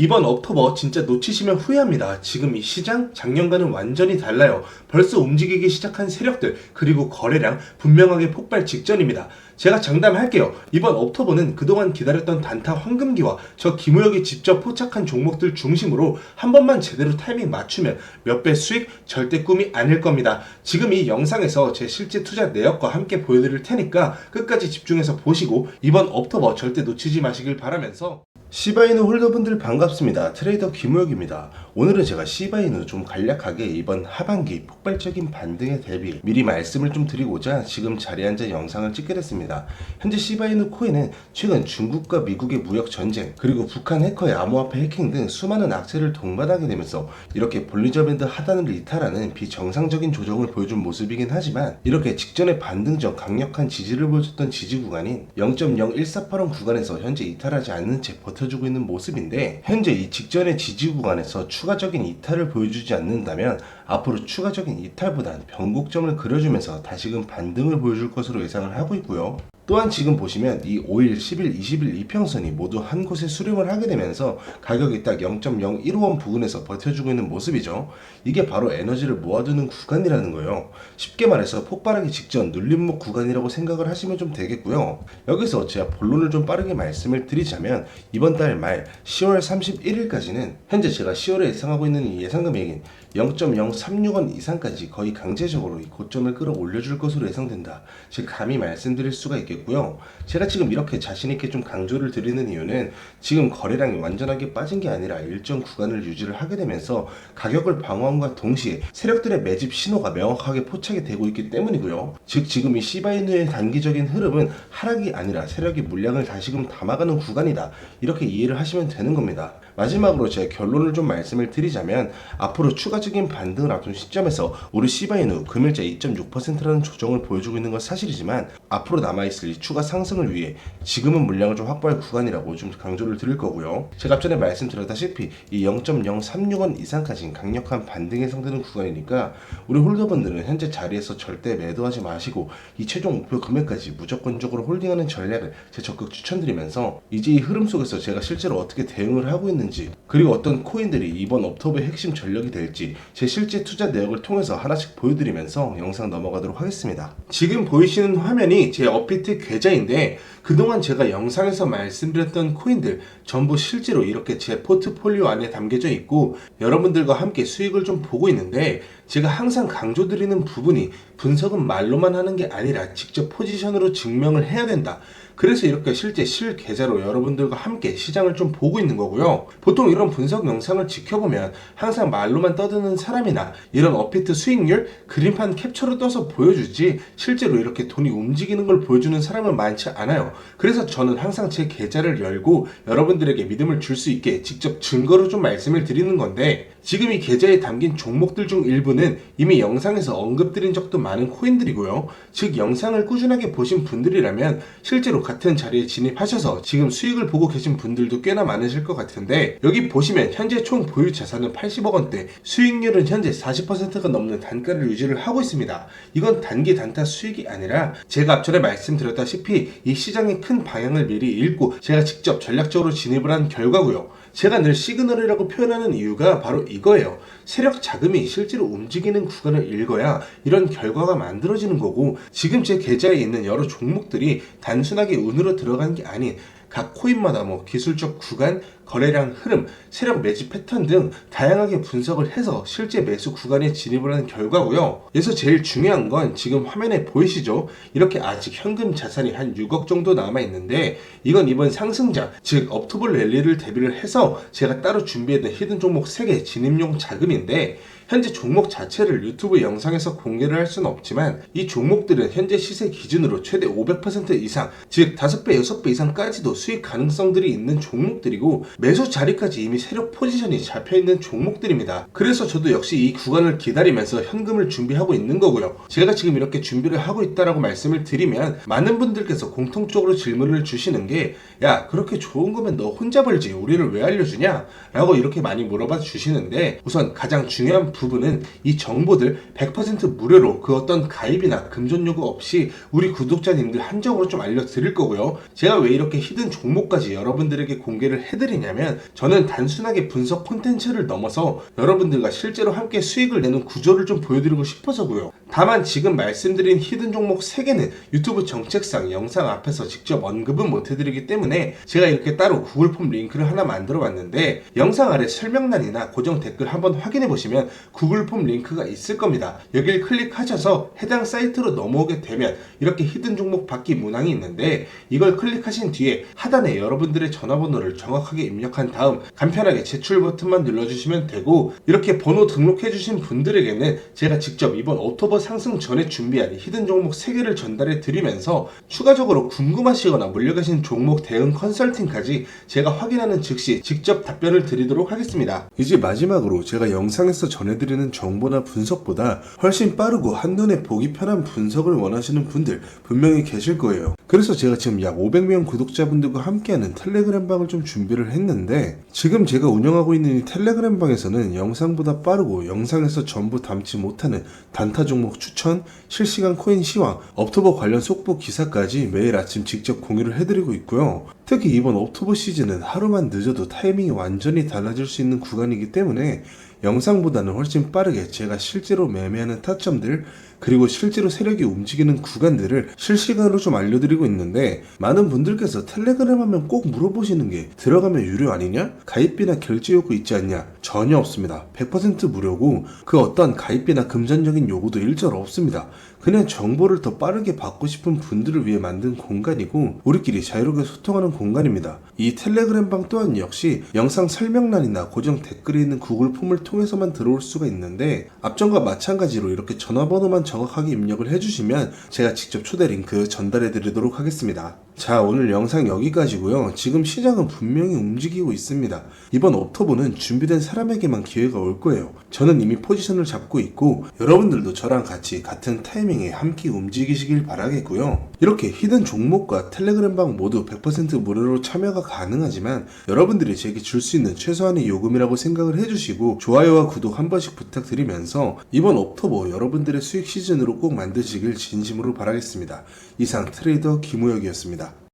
이번 옥토버 진짜 놓치시면 후회합니다. 지금 이 시장 작년과는 완전히 달라요. 벌써 움직이기 시작한 세력들 그리고 거래량 분명하게 폭발 직전입니다. 제가 장담할게요. 이번 옥토버는 그동안 기다렸던 단타 황금기와 저 김우혁이 직접 포착한 종목들 중심으로 한 번만 제대로 타이밍 맞추면 몇 배 수익 절대 꿈이 아닐 겁니다. 지금 이 영상에서 제 실제 투자 내역과 함께 보여드릴 테니까 끝까지 집중해서 보시고 이번 옥토버 절대 놓치지 마시길 바라면서 시바이누 홀더분들 반갑습니다. 트레이더 김우혁입니다. 오늘은 제가 시바이누 좀 간략하게 이번 하반기 폭발적인 반등에 대비 미리 말씀을 좀 드리고자 지금 자리에 앉아 영상을 찍게 됐습니다. 현재 시바이누 코인은 최근 중국과 미국의 무역 전쟁 그리고 북한 해커의 암호화폐 해킹 등 수많은 악재를 동반하게 되면서 이렇게 볼리저 밴드 하단을 이탈하는 비정상적인 조정을 보여준 모습이긴 하지만 이렇게 직전에 반등 전 강력한 지지를 보여줬던 지지 구간인 0.0148원 구간에서 현재 이탈하지 않는 채 버텨 주고 있는 모습인데 현재 이 직전의 지지 구간에서 추가적인 이탈을 보여주지 않는다면 앞으로 추가적인 이탈보단 변곡점을 그려주면서 다시금 반등을 보여줄 것으로 예상을 하고 있고요. 또한 지금 보시면 이 5일, 10일, 20일 이평선이 모두 한 곳에 수렴을 하게 되면서 가격이 딱 0.015원 부근에서 버텨주고 있는 모습이죠. 이게 바로 에너지를 모아두는 구간이라는 거예요. 쉽게 말해서 폭발하기 직전 눌림목 구간이라고 생각을 하시면 좀 되겠고요. 여기서 제가 본론을 좀 빠르게 말씀을 드리자면 이번 달 말 10월 31일까지는 현재 제가 10월에 예상하고 있는 이 예상 금액인 0.036원 이상까지 거의 강제적으로 이 고점을 끌어올려줄 것으로 예상된다. 즉 감히 말씀드릴 수가 있겠고요. 제가 지금 이렇게 자신 있게 좀 강조를 드리는 이유는 지금 거래량이 완전하게 빠진 게 아니라 일정 구간을 유지를 하게 되면서 가격을 방어함과 동시에 세력들의 매집 신호가 명확하게 포착이 되고 있기 때문이고요. 즉 지금 이 시바이누의 단기적인 흐름은 하락이 아니라 세력이 물량을 다시금 담아가는 구간이다. 이렇게 이해를 하시면 되는 겁니다. 마지막으로 제 결론을 좀 말씀을 드리자면 앞으로 추가 적인 반등을 앞둔 시점에서 우리 시바이누 금일자 2.6%라는 조정을 보여주고 있는 건 사실이지만 앞으로 남아있을 이 추가 상승을 위해 지금은 물량을 좀 확보할 구간이라고 좀 강조를 드릴 거고요. 제가 앞전에 말씀드렸다시피 이 0.036원 이상까지 강력한 반등이 예상되는 구간이니까 우리 홀더분들은 현재 자리에서 절대 매도하지 마시고 이 최종 목표 금액까지 무조건적으로 홀딩하는 전략을 제 적극 추천드리면서 이제 이 흐름 속에서 제가 실제로 어떻게 대응을 하고 있는지 그리고 어떤 코인들이 이번 업톱의 핵심 전력이 될지 제 실제 투자 내역을 통해서 하나씩 보여드리면서 영상 넘어가도록 하겠습니다. 지금 보이시는 화면이 제 업비트 계좌인데 그동안 제가 영상에서 말씀드렸던 코인들 전부 실제로 이렇게 제 포트폴리오 안에 담겨져 있고 여러분들과 함께 수익을 좀 보고 있는데 제가 항상 강조드리는 부분이 분석은 말로만 하는 게 아니라 직접 포지션으로 증명을 해야 된다. 그래서 이렇게 실제 실 계좌로 여러분들과 함께 시장을 좀 보고 있는 거고요. 보통 이런 분석 영상을 지켜보면 항상 말로만 떠드는 사람이나 이런 어피트 수익률, 그림판 캡처로 떠서 보여주지 실제로 이렇게 돈이 움직이는 걸 보여주는 사람은 많지 않아요. 그래서 저는 항상 제 계좌를 열고 여러분들에게 믿음을 줄 수 있게 직접 증거로 좀 말씀을 드리는 건데 지금 이 계좌에 담긴 종목들 중 일부는 이미 영상에서 언급드린 적도 많은 코인들이고요. 즉 영상을 꾸준하게 보신 분들이라면 실제로 같은 자리에 진입하셔서 지금 수익을 보고 계신 분들도 꽤나 많으실 것 같은데 여기 보시면 현재 총 보유 자산은 80억 원대, 수익률은 현재 40%가 넘는 단가를 유지를 하고 있습니다. 이건 단기 단타 수익이 아니라 제가 앞전에 말씀드렸다시피 이 시장의 큰 방향을 미리 읽고 제가 직접 전략적으로 진입을 한 결과고요. 제가 늘 시그널이라고 표현하는 이유가 바로 이거예요. 세력 자금이 실제로 움직이는 구간을 읽어야 이런 결과가 만들어지는 거고 지금 제 계좌에 있는 여러 종목들이 단순하게 운으로 들어간 게 아닌 각 코인마다 뭐 기술적 구간, 거래량 흐름, 세력 매집 패턴 등 다양하게 분석을 해서 실제 매수 구간에 진입을 하는 결과고요. 그래서 제일 중요한 건 지금 화면에 보이시죠? 이렇게 아직 현금 자산이 한 6억 정도 남아 있는데 이건 이번 상승장, 즉 업토블 랠리를 대비를 해서 제가 따로 준비했던 히든 종목 3개 진입용 자금인데 현재 종목 자체를 유튜브 영상에서 공개를 할 수는 없지만 이 종목들은 현재 시세 기준으로 최대 500% 이상, 즉 5배, 6배 이상까지도 수익 가능성들이 있는 종목들이고 매수 자리까지 이미 세력 포지션이 잡혀 있는 종목들입니다. 그래서 저도 역시 이 구간을 기다리면서 현금을 준비하고 있는 거고요. 제가 지금 이렇게 준비를 하고 있다라고 말씀을 드리면 많은 분들께서 공통적으로 질문을 주시는 게 야, 그렇게 좋은 거면 너 혼자 벌지. 우리를 왜 알려주냐? 라고 이렇게 많이 물어봐 주시는데 우선 가장 중요한 부분은 이 정보들 100% 무료로 그 어떤 가입이나 금전 요구 없이 우리 구독자님들 한정으로 좀 알려드릴 거고요. 제가 왜 이렇게 히든 종목까지 여러분들에게 공개를 해드리냐? 하냐면 저는 단순하게 분석 콘텐츠를 넘어서 여러분들과 실제로 함께 수익을 내는 구조를 좀 보여드리고 싶어서고요. 다만 지금 말씀드린 히든 종목 3개는 유튜브 정책상 영상 앞에서 직접 언급은 못 해드리기 때문에 제가 이렇게 따로 구글 폼 링크를 하나 만들어 봤는데 영상 아래 설명란이나 고정 댓글 한번 확인해 보시면 구글 폼 링크가 있을 겁니다. 여길 클릭하셔서 해당 사이트로 넘어오게 되면 이렇게 히든 종목 받기 문항이 있는데 이걸 클릭하신 뒤에 하단에 여러분들의 전화번호를 정확하게 입력한 다음 간편하게 제출 버튼만 눌러주시면 되고 이렇게 번호 등록해 주신 분들에게는 제가 직접 이번 오토버 상승 전에 준비한 히든 종목 3개를 전달해 드리면서 추가적으로 궁금하시거나 물려가신 종목 대응 컨설팅까지 제가 확인하는 즉시 직접 답변을 드리도록 하겠습니다. 이제 마지막으로 제가 영상에서 전해드리는 정보나 분석보다 훨씬 빠르고 한눈에 보기 편한 분석을 원하시는 분들 분명히 계실 거예요. 그래서 제가 지금 약 500명 구독자분들과 함께하는 텔레그램 방을 좀 준비를 했는데 지금 제가 운영하고 있는 이 텔레그램 방에서는 영상보다 빠르고 영상에서 전부 담지 못하는 단타 종목 추천, 실시간 코인 시황, 업토버 관련 속보 기사까지 매일 아침 직접 공유를 해드리고 있고요. 특히 이번 옥토버 시즌은 하루만 늦어도 타이밍이 완전히 달라질 수 있는 구간이기 때문에 영상보다는 훨씬 빠르게 제가 실제로 매매하는 타점들 그리고 실제로 세력이 움직이는 구간들을 실시간으로 좀 알려드리고 있는데 많은 분들께서 텔레그램 하면 꼭 물어보시는 게 들어가면 유료 아니냐? 가입비나 결제 요구 있지 않냐? 전혀 없습니다. 100% 무료고 그 어떤 가입비나 금전적인 요구도 일절 없습니다. 그냥 정보를 더 빠르게 받고 싶은 분들을 위해 만든 공간이고 우리끼리 자유롭게 소통하는 공간입니다. 이 텔레그램 방 또한 역시 영상 설명란이나 고정 댓글에 있는 구글 폼을 통해서만 들어올 수가 있는데 앞전과 마찬가지로 이렇게 전화번호만 정확하게 입력을 해주시면 제가 직접 초대 링크 전달해 드리도록 하겠습니다. 자 오늘 영상 여기까지고요. 지금 시장은 분명히 움직이고 있습니다. 이번 옥토버는 준비된 사람에게만 기회가 올 거예요. 저는 이미 포지션을 잡고 있고 여러분들도 저랑 같이 같은 타이밍에 함께 움직이시길 바라겠고요. 이렇게 히든 종목과 텔레그램 방 모두 100% 무료로 참여가 가능하지만 여러분들이 제게 줄 수 있는 최소한의 요금이라고 생각을 해주시고 좋아요와 구독 한 번씩 부탁드리면서 이번 옥토버 여러분들의 수익 시즌으로 꼭 만드시길 진심으로 바라겠습니다. 이상 트레이더 김우혁이었습니다.